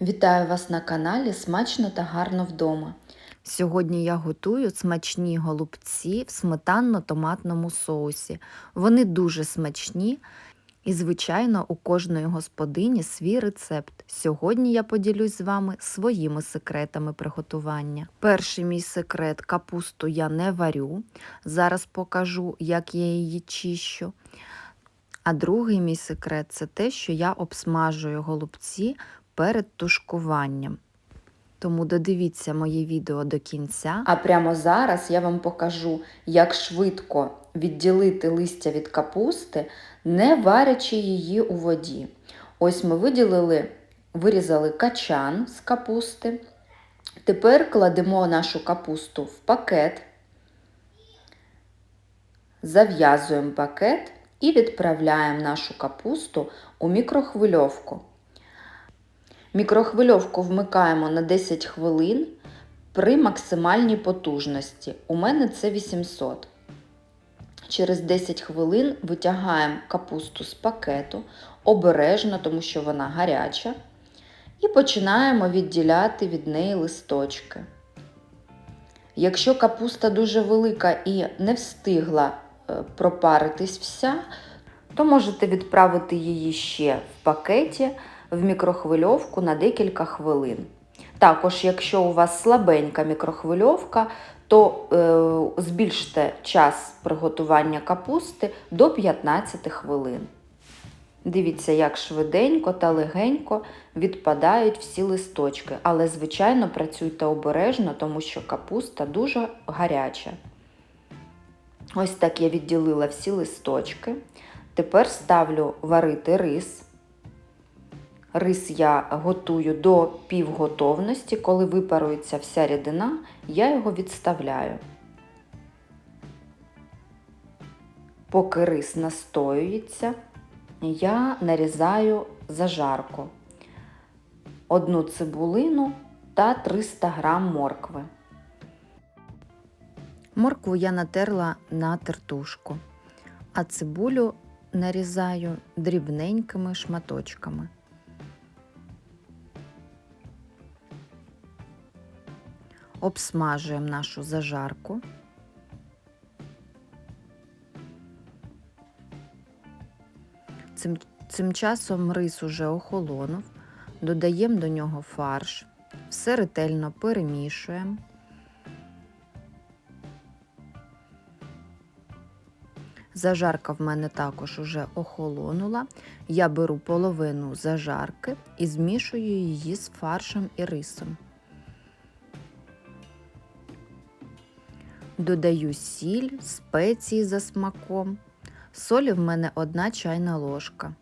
Вітаю вас на каналі Смачно та гарно вдома. Сьогодні я готую смачні голубці в сметанно-томатному соусі. Вони дуже смачні і, звичайно, у кожної господині свій рецепт. Сьогодні я поділюсь з вами своїми секретами приготування. Перший мій секрет капусту я не варю. Зараз покажу, як я її чищу. А другий мій секрет це те, що я обсмажую голубці перед тушкуванням. Тому додивіться моє відео до кінця. А прямо зараз я вам покажу, як швидко відділити листя від капусти, не варячи її у воді. Ось ми виділили, вирізали качан з капусти. Тепер кладемо нашу капусту в пакет, зав'язуємо пакет і відправляємо нашу капусту у мікрохвильовку. Мікрохвильовку вмикаємо на 10 хвилин при максимальній потужності. У мене це 800. Через 10 хвилин витягаємо капусту з пакету обережно, тому що вона гаряча, і починаємо відділяти від неї листочки. Якщо капуста дуже велика і не встигла пропаритись вся, то можете відправити її ще в пакеті в мікрохвильовку на декілька хвилин. Також, якщо у вас слабенька мікрохвильовка, то е, збільште час приготування капусти до 15 хвилин. Дивіться, як швиденько та легенько відпадають всі листочки, але, звичайно, працюйте обережно, тому що капуста дуже гаряча. Ось так я відділила всі листочки. Тепер ставлю варити рис. Рис я готую до півготовності. Коли випарується вся рідина, я його відставляю. Поки рис настоюється, я нарізаю зажарку, одну цибулину та 300 г моркви. Моркву я натерла на тертушку, а цибулю нарізаю дрібненькими шматочками. Обсмажуємо нашу зажарку. Цим, цим часом рис уже охолонув, додаємо до нього фарш, все ретельно перемішуємо. Зажарка в мене також уже охолонула. Я беру половину зажарки і змішую її з фаршем і рисом. Додаю сіль, спеції за смаком. Солі в мене одна чайна ложка.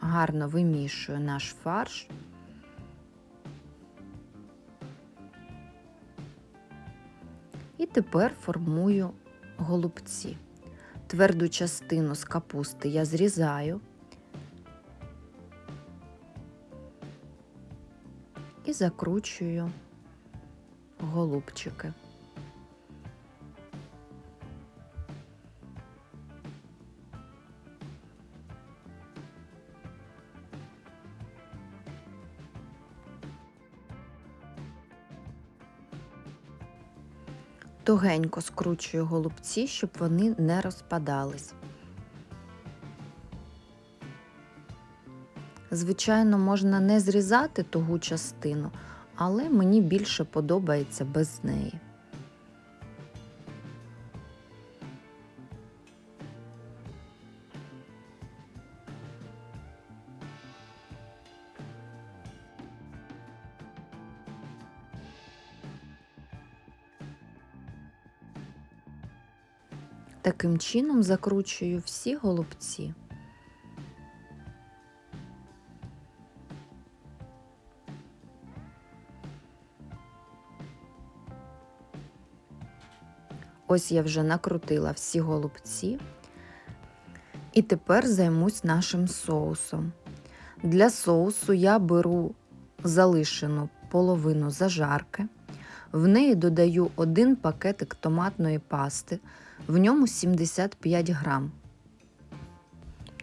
Гарно вимішую наш фарш. І тепер формую голубці. Тверду частину з капусти я зрізаю і закручую голубчики. Тугенько скручую голубці, щоб вони не розпадались. Звичайно, можна не зрізати тугу частину, але мені більше подобається без неї. Таким чином закручую всі голубці. Ось я вже накрутила всі голубці. І тепер займусь нашим соусом. Для соусу я беру залишену половину зажарки, в неї додаю один пакетик томатної пасти, в ньому 75 грам.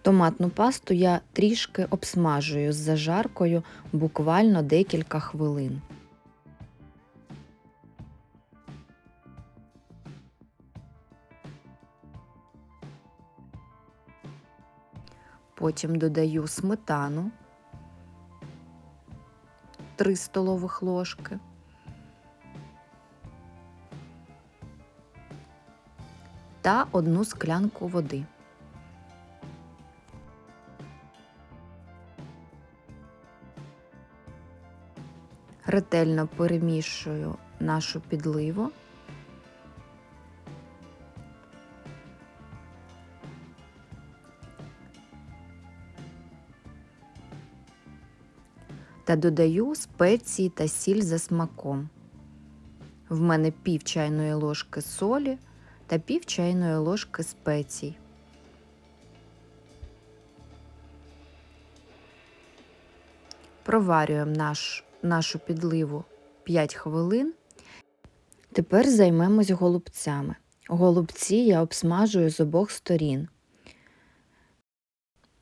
Томатну пасту я трішки обсмажую з зажаркою буквально декілька хвилин. Потім додаю сметану 3 столових ложки. Та одну склянку води. Ретельно перемішую нашу підливу. Та додаю спеції та сіль за смаком. В мене пів чайної ложки солі та пів чайної ложки спецій. Проварюємо наш, нашу підливу 5 хвилин. Тепер займемось голубцями. Голубці я обсмажую з обох сторін.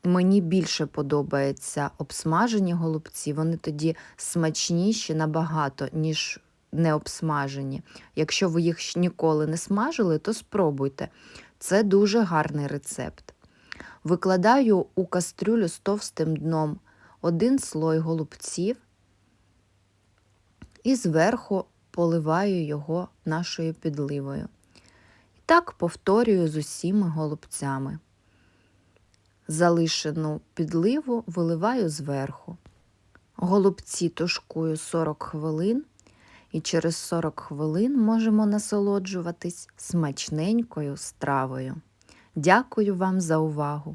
Мені більше подобаються обсмажені голубці, вони тоді смачніші набагато, ніж не обсмажені. Якщо ви їх ніколи не смажили, то спробуйте. Це дуже гарний рецепт. Викладаю у кастрюлю з товстим дном один слой голубців і зверху поливаю його нашою підливою. І так повторюю з усіма голубцями. Залишену підливу виливаю зверху. Голубці тушкую 40 хвилин, і через 40 хвилин можемо насолоджуватись смачненькою стравою. Дякую вам за увагу!